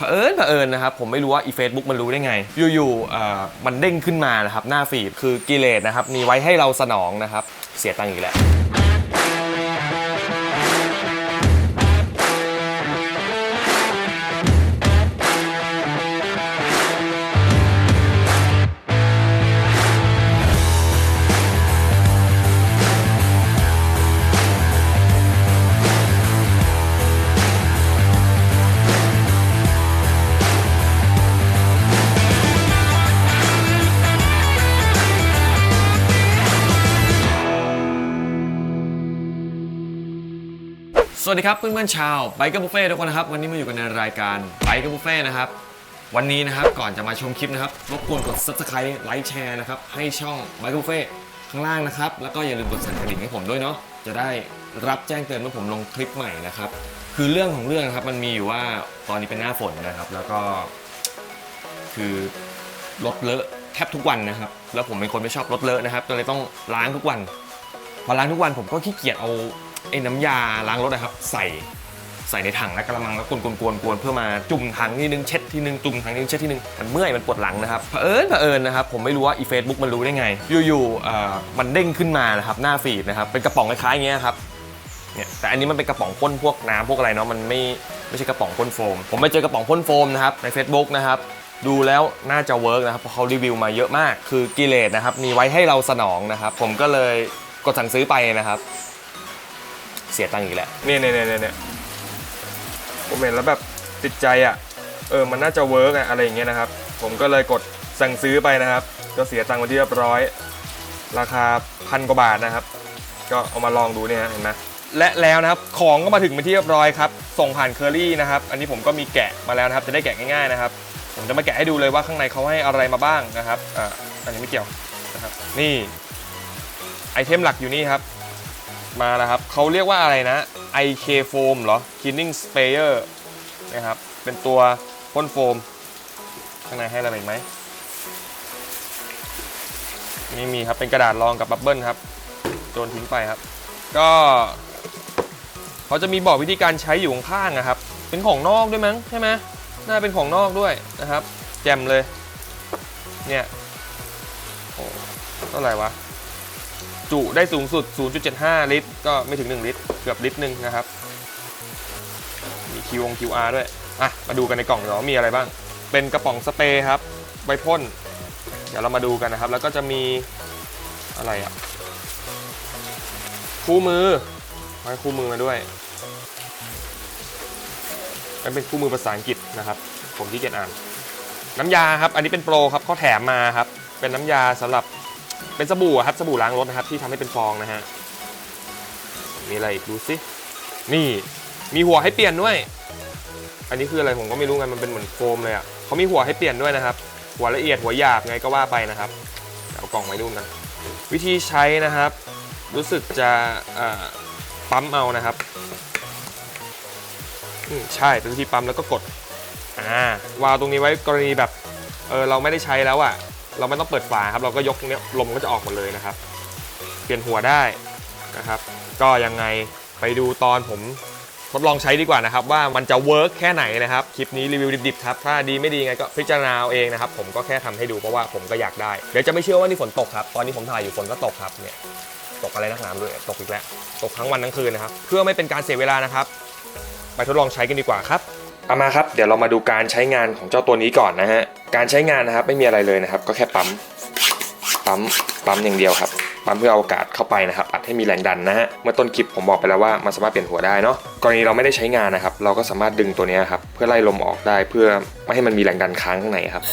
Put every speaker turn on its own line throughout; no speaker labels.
เผอิญเผอิญนะครับผมไม่รู้ว่าอีเฟซบุ๊กมันรู้ได้ไง อยู่ๆมันเด้งขึ้นมานะครับหน้าฟีดคือกิเลสนะครับมีไว้ให้เราสนองนะครับเสียตังค์อีกแล้ว วัสดีครับเพื่อนๆชาวไบเกอร์บุฟเฟ่ทุกคนนะครับ วันนี้มาอยู่กันในรายการไบเกอร์บุฟเฟ่นะครับ วันนี้นะครับก่อนจะมาชมคลิปนะครับรบกวนกด subscribe ไลค์แชร์นะครับให้ช่องไบเกอร์บุฟเฟ่ข้างล่างนะครับ แล้วก็อย่าลืมกดสั่นกระดิ่งให้ผมด้วยเนาะจะได้รับแจ้งเตือนเมื่อผมลงคลิปใหม่นะครับ คือเรื่องของเรื่องนะครับมันมีอยู่ว่าตอนนี้เป็นหน้าฝนนะครับ แล้วก็ คือรถเลอะแทบทุกวันนะครับ แล้วผมเป็นคนไม่ชอบรถเลอะนะครับก็เลยต้องล้างทุกวันพอล้างทุกวันผมก็ขี้เกียจเอา ไอ้น้ำยาล้างรถนะครับ ใส่ใส่ในถังและกระมังแล้วกวนกวนกวนกวนเพื่อมาจุ่มถังทีนึงเช็ดทีนึงจุ่มถังทีนึงเช็ดทีนึงมันเมื่อยมันปวดหลังนะครับเผอิญเผอิญนะครับผมไม่รู้ว่าอีเฟซบุ๊กมันรู้ได้ไง อยู่ๆเอ่อมันเด้งขึ้นมานะครับหน้าฟีดนะครับเป็นกระป๋องคล้ายๆอย่างเงี้ยครับเนี่ยแต่อันนี้มันเป็นกระป๋องพ่นพวกน้ำพวกอะไรเนาะมันไม่ไม่ใช่กระป๋องพ่นโฟม ผมไปเจอกระป๋องพ่นโฟมนะครับใน Facebook นะครับดูแล้วน่าจะเวิร์กนะครับเพราะเขารีวิวมาเยอะมาก คือกิเลสนะครับมีไว้ให้เราสนองนะครับผมก็เลยกดสั่งซื้อไปนะครับ เสียตังค์อีกแล้ว
เนี่ยเนี่ยเนี่ยเนี่ยผมเห็นแล้วแบบติดใจอะ เออ มันน่าจะเวิร์กอะอะไรอย่างเงี้ยนะครับ ผมก็เลยกดสั่งซื้อไปนะครับ ก็เสียตังค์ไปที่เรียบร้อย ราคาพันกว่าบาทนะครับ ก็เอามาลองดูเนี่ยเห็นไหมและแล้วนะครับ ของก็มาถึงเป็นที่เรียบร้อยครับ ส่งผ่านเคอรี่นะครับ อันนี้ผมก็มีแกะมาแล้วนะครับ จะได้แกะง่ายๆนะครับ ผมจะมาแกะให้ดูเลยว่าข้างในเขาให้อะไรมาบ้างนะครับ อ่า อันนี้ไม่เกี่ยวนะครับ นี่ ไอเทมหลักอยู่นี่ครับ มาแล้วครับเขาเรียกว่าอะไรนะ IK Foam เหรอ Cleaning Sprayer นะครับ เป็นตัวพ่นโฟม ข้างในให้อะไรอีกไหมนี่มีครับ เป็นกระดาษรองกับบับเบิ้ลครับโยนทิ้งไปครับ ก็เขาจะมีบอกวิธีการใช้อยู่ข้างๆนะครับ เป็นของนอกด้วยมั้งใช่ไหมน่าเป็นของนอกด้วยนะครับ แจ่มเลย เนี่ยโอ้เท่าไหร่วะ จุได้สูงสุด 0.75 ลิตร ก็ไม่ถึง 1 ลิตร เกือบลิตรหนึ่งนะครับ มี QR QR ด้วย อะ มาดูกันในกล่องเดี๋ยวมีอะไรบ้าง เป็นกระป๋องสเปรย์ครับ ไว้พ่น เดี๋ยวเรามาดูกันนะครับ แล้วก็จะมีอะไรอะ คู่มือไว้คู่มือมาด้วย มันเป็นคู่มือภาษาอังกฤษนะครับ ผมที่เกียจอ่าน น้ำยาครับ อันนี้เป็นโปรครับเขาแถมมาครับ เป็นน้ำยาสำหรับ เป็นสบู่ครับสบู่ล้างรถนะครับที่ทำให้เป็นฟองนะฮะมีอะไรอีกดูสินี่มีหัวให้เปลี่ยนด้วย อันนี้คืออะไรผมก็ไม่รู้ไงมันเป็นเหมือนโฟมเลยอะเขามีหัวให้เปลี่ยนด้วยนะครับ หัวละเอียดหัวหยาบไงก็ว่าไปนะครับเอากล่องไว้ดูกันวิธีใช้นะครับ รู้สึกจะปั๊มเอานะครับใช่เป็นวิธีปั๊มแล้วก็กดอ่าวาวตรงนี้ไว้กรณีแบบเออเราไม่ได้ใช้แล้วอะ เราไม่ต้องเปิดฝาครับ เราก็ยกเนี้ยลมก็จะออกหมดเลยนะครับ เปลี่ยนหัวได้นะครับ ก็ยังไงไปดูตอนผมทดลองใช้ดีกว่านะครับ ว่ามันจะเวิร์กแค่ไหนนะครับ คลิปนี้รีวิวดิบๆครับ ถ้าดีไม่ดีไงก็พิจารณาเอาเองนะครับ ผมก็แค่ทำให้ดูเพราะว่าผมก็อยากได้ เดี๋ยวจะไม่เชื่อว่านี่ฝนตกครับ ตอนนี้ผมถ่ายอยู่ฝนก็ตกครับเนี่ยตกอะไรนักหนาด้วยตกอีกแล้ว ตกทั้งวันทั้งคืนนะครับ เพื่อไม่เป็นการเสียเวลานะครับ ไปทดลองใช้กันดีกว่าครับ เอามาครับเดี๋ยวเรามาดูการใช้งานของเจ้าตัวนี้ก่อนนะฮะการใช้งานนะครับไม่มีอะไรเลยนะครับ ก็แค่ปั๊มปั๊มปั๊มอย่างเดียวครับปั๊มเพื่อเอาอากาศเข้าไปนะครับอัดให้มีแรงดันนะฮะเมื่อต้นคลิปผมบอกไปแล้วว่ามันสามารถเปลี่ยนหัวได้เนาะกรณีเราไม่ได้ใช้งานนะครับ เราก็สามารถดึงตัวนี้ครับเพื่อไล่ลมออกได้เพื่อไม่ให้มันมีแรงดันค้างข้างในครับ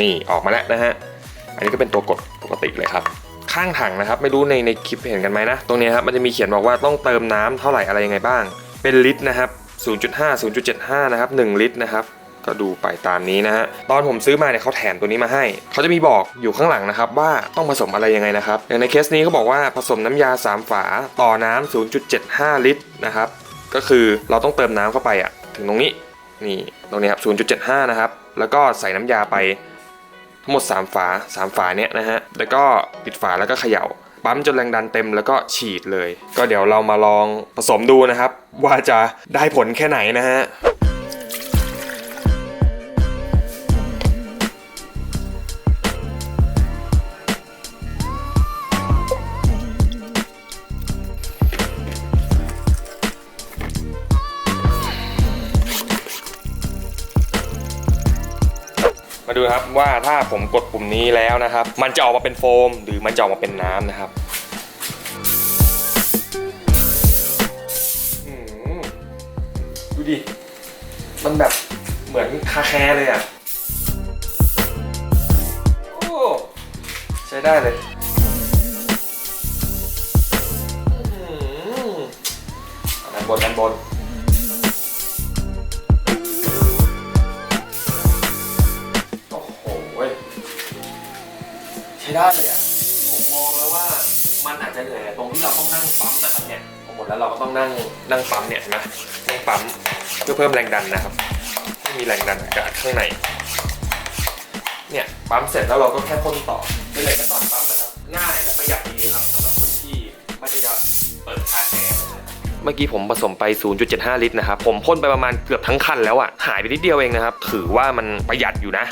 นี่ออกมาแล้วนะฮะอันนี้ก็เป็นตัวกดปกติเลยครับข้างถังนะครับ ไม่รู้ในในคลิปเห็นกันไหมนะ ตรงนี้ครับมันจะมีเขียนบอกว่าต้องเติมน้ำเท่าไหร่อะไรยังไงบ้าง เป็นลิตรนะครับ 0.5 0.75 นะครับ 1 ลิตรนะครับ ก็ดูไปตามนี้นะฮะ ตอนผมซื้อมาเนี่ยเขาแถมตัวนี้มาให้ เขาจะมีบอกอยู่ข้างหลังนะครับ ว่าต้องผสมอะไรยังไงนะครับ อย่างในเคสนี้เขาบอกว่าผสมน้ำยา 3 ฝาต่อน้ำ0.75 ลิตรนะครับ ก็คือเราต้องเติมน้ำเข้าไปอะถึงตรงนี้ นี่ตรงนี้ครับ 0.75 นะครับ แล้วก็ใส่น้ำยาไปทั้งหมด 3 ฝา 3 ฝาเนี้ยนะฮะ แล้วก็ปิดฝาแล้วก็เขย่า ปั๊มจนแรงดันเต็มแล้วก็ฉีดเลย ก็เดี๋ยวเรามาลองผสมดูนะครับ ว่าจะได้ผลแค่ไหนนะฮะ ดูครับว่าถ้าผมกดปุ่มนี้แล้วนะครับ มันจะออกมาเป็นโฟม หรือมันจะออกมาเป็นน้ำนะครับดูดิ มันแบบเหมือนคาแคร์เลยอะ โอ้ ใช้ได้เลยอื้อหือด้านบนนบน ช้ได้เลยอะผมมองแล้วว่ามันอาจจะเหนื่อยตรงที่เราต้องนั่งปั๊มนะครับเนี่ยพอหมดแล้วเราก็ต้องนั่งนั่งปั๊มเนี่ยนไหมนั่งปั๊มเพื่อเพิ่มแรงดันนะครับให้มีแรงดันกาศข้างในเนี่ยปั๊มเสร็จแล้วเราก็แค่พ่นต่อได้เลยนะตอนปั๊มนะครับง่ายและประหยัดดีครับสำหรับคนที่ไม่ได้จะเปิดคาแอร์เมื่อกี้ผมผสมไป 0.75 ลิตรนะครับ ผมพ่นไปประมาณเกือบทั้งคันแล้วอะหายไปนิดเดียวเองนะครับ ถือว่ามันประหยัดอยู่นะ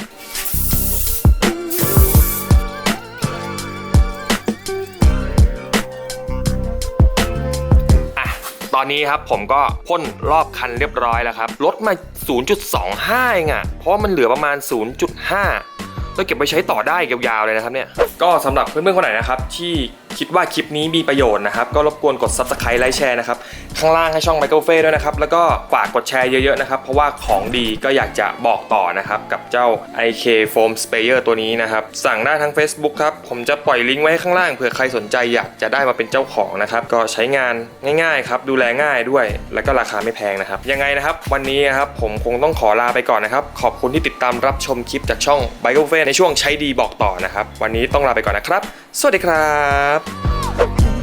ตอนนี้ครับผมก็พ่นรอบคันเรียบร้อยแล้วครับลดมา 0.25 เองอะเพราะมันเหลือประมาณ 0.5แล้วเก็บไปใช้ต่อได้ยาวๆเลยนะครับเนี่ย ก็สำหรับเพื่อนๆคนไหนนะครับที่ คิดว่าคลิปนี้มีประโยชน์นะครับ ก็รบกวนกด subscribe ไลค์แชร์นะครับ ข้างล่างให้ช่อง Michael f a y ด้วยนะครับ แล้วก็ฝากกดแชร์เยอะๆนะครับ เพราะว่าของดีก็อยากจะบอกต่อนะครับ กับเจ้า IK Foam Sprayer ตัวนี้นะครับ สั่งได้ทั้ง Facebook ครับ ผมจะปล่อยลิงก์ไว้ให้ข้างล่างเผื่อใครสนใจอยากจะได้มาเป็นเจ้าของนะครับ ก็ใช้งานง่ายๆครับ ดูแลง่ายด้วย แล้วก็ราคาไม่แพงนะครับ ยังไงนะครับ วันนี้นะครับผมคงต้องขอลาไปก่อนนะครับ ขอบคุณที่ติดตามรับชมคลิปจากช่อง b i k e f a y ในช่วงใช้ดีบอกต่อนะครับ วันนี้ต้องลาไปก่อนนะครับ สวัสดีครับ